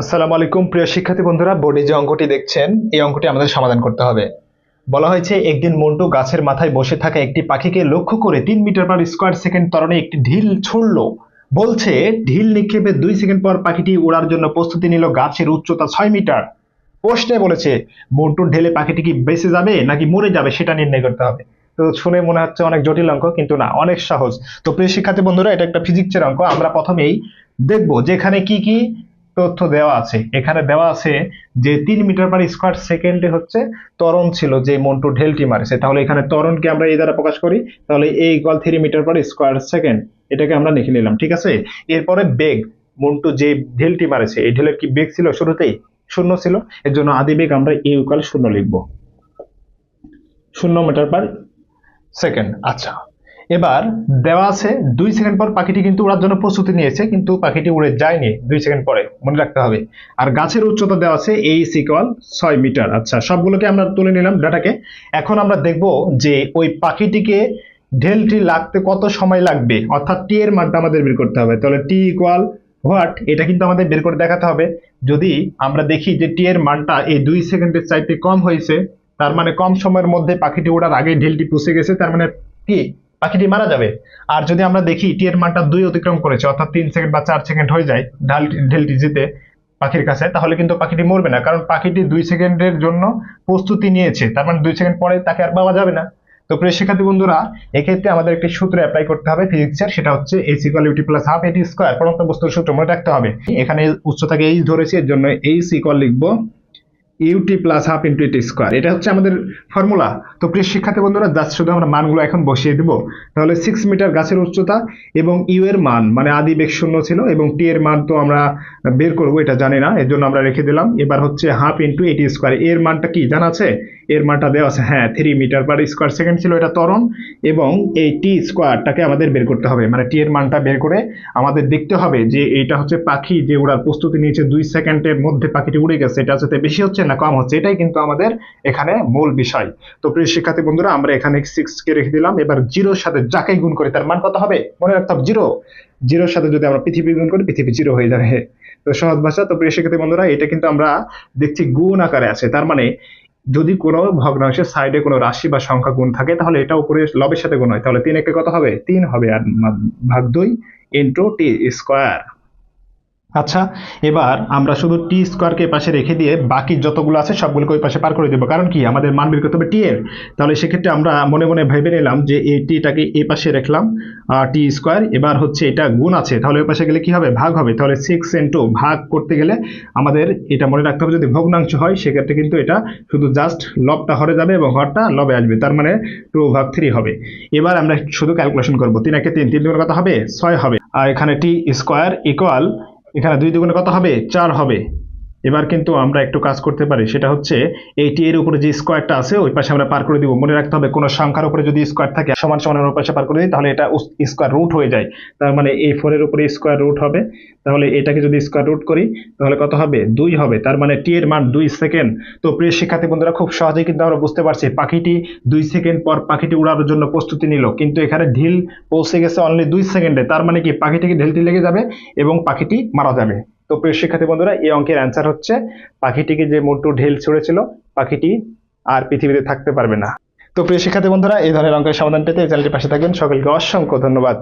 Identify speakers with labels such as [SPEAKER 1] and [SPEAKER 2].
[SPEAKER 1] আসসালামু আলাইকুম, প্রিয় শিক্ষার্থী বন্ধুরা। বোর্ডে যে অঙ্কটি দেখছেন, এই অঙ্কটি আমাদের সমাধান করতে হবে। বলা হয়েছে, একদিন মন্টু গাছের মাথায় বসে থাকা একটি পাখিকে লক্ষ্য করে তিন মিটার পার স্কোয়ার সেকেন্ড ত্বরণে একটি ঢিল ছুড়লো। বলছে, ঢিল নিক্ষেপে দুই সেকেন্ড পর পাখিটি ওড়ার জন্য প্রস্তুতি নিল গাছের উচ্চতা ছয় মিটার। প্রশ্নে বলেছে, মন্টুর ঢেলে পাখিটি কি বেঁচে যাবে নাকি মরে যাবে সেটা নির্ণয় করতে হবে। তো শুনে মনে হচ্ছে অনেক জটিল অঙ্ক, কিন্তু না, অনেক সহজ। তো প্রিয় শিক্ষার্থী বন্ধুরা, এটা একটা ফিজিক্সের অঙ্ক। আমরা প্রথমেই দেখব, যেখানে কি কি তথ্য দেওয়া আছে। এখানে দেওয়া আছে যে তিন মিটার পার স্কোয়ার সেকেন্ডে হচ্ছে ত্বরণ ছিল যে মন্টু ঢেলটি মারেছে তাহলে এখানে ত্বরণকে আমরা এই দ্বারা প্রকাশ করি, তাহলে এই equal three metre per square second এটাকে আমরা লিখে নিলাম, ঠিক আছে? এরপরে বেগ, মন্টু যে ঢেলটি মারেছে এই ঢেলের কি বেগ ছিল শুরুতেই? শূন্য ছিল। এর জন্য আদি বেগ আমরা এই ইকুয়াল শূন্য লিখব। শূন্য মিটার পার সেকেন্ড আচ্ছা। এবার দেওয়া আছে দুই সেকেন্ড পর পাখিটি কিন্তু উড়ার জন্য প্রস্তুতি নিয়েছে, কিন্তু পাখিটি উড়ে যায়নি দুই সেকেন্ড পরে, মনে রাখতে হবে। আর গাছের উচ্চতা দেওয়া আছে এই সিকল ছয় মিটার। আচ্ছা সবগুলোকে আমরা তুলে নিলাম ডাটাকে। এখন আমরা দেখব যে ওই পাখিটিকে ঢেলটি লাগতে কত সময় লাগবে, অর্থাৎ টি এর মানটা আমাদের বের করতে হবে। তাহলে টি ইকুয়াল হোয়াট এটা কিন্তু আমাদের বের করে দেখাতে হবে। যদি আমরা দেখি যে টি এর মানটা এই দুই সেকেন্ডের চাইতে কম হয়েছে, তার মানে কম সময়ের মধ্যে পাখিটি ওড়ার আগে ঢেলটি পুষে গেছে, তার মানে কি পাখিটি মারা যাবে। আর যদি আমরা দেখি টি এর মানটা দুই অতিক্রম করেছে, অর্থাৎ তিন সেকেন্ড বা চার সেকেন্ড হয়ে যায়, ঢাল, ঢেলটি জিতে পাখির কাছে, তাহলে কিন্তু পাখিটি মরবে না। কারণ পাখিটি দুই সেকেন্ডের জন্য প্রস্তুতি নিয়েছে। তার মানে দুই সেকেন্ড পরে তাকে আর পাওয়া যাবে না। তো প্রিয় শিক্ষার্থী বন্ধুরা, এক্ষেত্রে আমাদের একটি সূত্র অ্যাপ্লাই করতে হবে ফিজিক্সের সেটা হচ্ছে H equal u t plus half a t square পরমাত্ম বস্তুর সূত্র মনে রাখতে হবে। এখানে উচ্চতাকে এইচ ধরেছি, এর জন্য এইচ ইকুয়াল লিখব u t plus half into a t square এটা হচ্ছে আমাদের ফর্মুলা তো প্রিয় শিক্ষার্থী বন্ধুরা যাচ্ছে শুধু আমরা মানগুলো এখন বসিয়ে দিব। তাহলে সিক্স মিটার গাছের উচ্চতা এবং ইউ এর মান মানে আদি বেগ শূন্য ছিল এবং টি এর মান তো আমরা বের করব, এটা জানি না, এর জন্য আমরা রেখে দিলাম। এবার হচ্ছে হাফ ইন্টু এটি স্কোয়ার এর মানটা কি, জানা আছে? এর মানটা দেওয়া আছে হ্যাঁ three metre per square second ছিল এটা ত্বরণ এবং এই টি স্কোয়ারটাকে আমাদের বের করতে হবে। মানে টি এর মানটা বের করে আমাদের দেখতে হবে যে এইটা হচ্ছে পাখি যে ওড়ার প্রস্তুতি নিয়েছে দুই সেকেন্ডের মধ্যে পাখিটি উড়ে গেছে, এটা হচ্ছে বেশি হচ্ছে না কম হচ্ছে, এটাই কিন্তু আমাদের এখানে মূল বিষয়। তো প্রিয় শিক্ষার্থী বন্ধুরা, আমরা এখানে সিক্স কে রেখে দিলাম, এবার জিরোর সাথে যাকে গুণ করি, তার মান কত হবে? মনে রাখতে হবে জিরো জিরোর সাথে যদি আমরা পৃথিবী গুণ করি, পৃথিবী জিরো হয়ে যাবে। তো সহজ ভাষা। তো প্রিয় শিক্ষার্থী বন্ধুরা, এটা কিন্তু আমরা দেখছি গুণ আকারে আছে, তার মানে যদি কোনো ভগ্নাংশের সাইডে কোনো রাশি বা সংখ্যা গুণ থাকে, তাহলে এটা উপরে লবের সাথে গুণ হয়। তাহলে তিন একে কত হবে? তিন হবে আর ভাগ দুই ইন্টু টি স্কোয়ার আচ্ছা এবার আমরা শুধু টি স্কোয়ারকে পাশে রেখে দিয়ে বাকি যতগুলো আছে সবগুলোকে ওই পাশে পার করে দেবো। কারণ কি? আমাদের মান বের করতে হবে টি এর। তাহলে সেক্ষেত্রে আমরা মনে মনে ভেবে নিলাম যে এই টিটাকে এই পাশে রাখলাম টি স্কোয়ার এবার হচ্ছে এটা গুণ আছে। তাহলে ওই পাশে গেলে কি হবে? ভাগ হবে। তাহলে সিক্স ইন্টু ভাগ করতে গেলে আমাদের এটা মনে রাখতে হবে, যদি ভগ্নাংশ হয়, সেক্ষেত্রে কিন্তু এটা শুধু জাস্ট লবটা হরে যাবে এবং হরটা লবে আসবে। তার মানে টু ভাগ থ্রি হবে। এবার আমরা শুধু ক্যালকুলেশন করব। তিন একে তিন তিন দুগুণ কথা হবে? ছয় হবে। আর এখানে টি স্কোয়ার ইকুয়াল এখানে দুই দুগুণে কত হবে? চার হবে। এবার কিন্তু আমরা একটু কাজ করতে পারি। সেটা হচ্ছে এই টি এর উপরে যে স্কোয়ারটা আছে, ওই পাশে আমরা পার করে দিব। মনে রাখতে হবে, কোনো সংখ্যার উপরে যদি স্কোয়ার থাকে, সমান সমান ওর পাশে পার করে দিই, তাহলে এটা স্কোয়ার রুট হয়ে যায়। তার মানে এই ফোরের উপরে স্কোয়ার রুট হবে। তাহলে এটাকে যদি স্কোয়ার রুট করি, তাহলে কত হবে? দুই হবে। তার মানে টি এর মান দুই সেকেন্ড তো প্রিয় শিক্ষার্থী বন্ধুরা, খুব সহজেই কিন্তু আমরা বুঝতে পারছি, পাখিটি দুই সেকেন্ড পর পাখিটি উড়ানোর জন্য প্রস্তুতি নিল। কিন্তু এখানে ঢিল পৌঁছে গেছে অনলি দুই সেকেন্ডে তার মানে কি? পাখিটিকে ঢিলটি লেগে যাবে এবং পাখিটি মারা যাবে। তো প্রিয় শিক্ষার্থী বন্ধুরা, এই অঙ্কের অ্যান্সার হচ্ছে, পাখিটিকে যে মোটু ঢেল ছুড়েছিল, পাখিটি আর পৃথিবীতে থাকতে পারবে না। তো প্রিয় শিক্ষার্থী বন্ধুরা, এই ধরনের অঙ্কের সমাধান পেতে চ্যানেলটি পাশে থাকবেন সকলকে অসংখ্য ধন্যবাদ।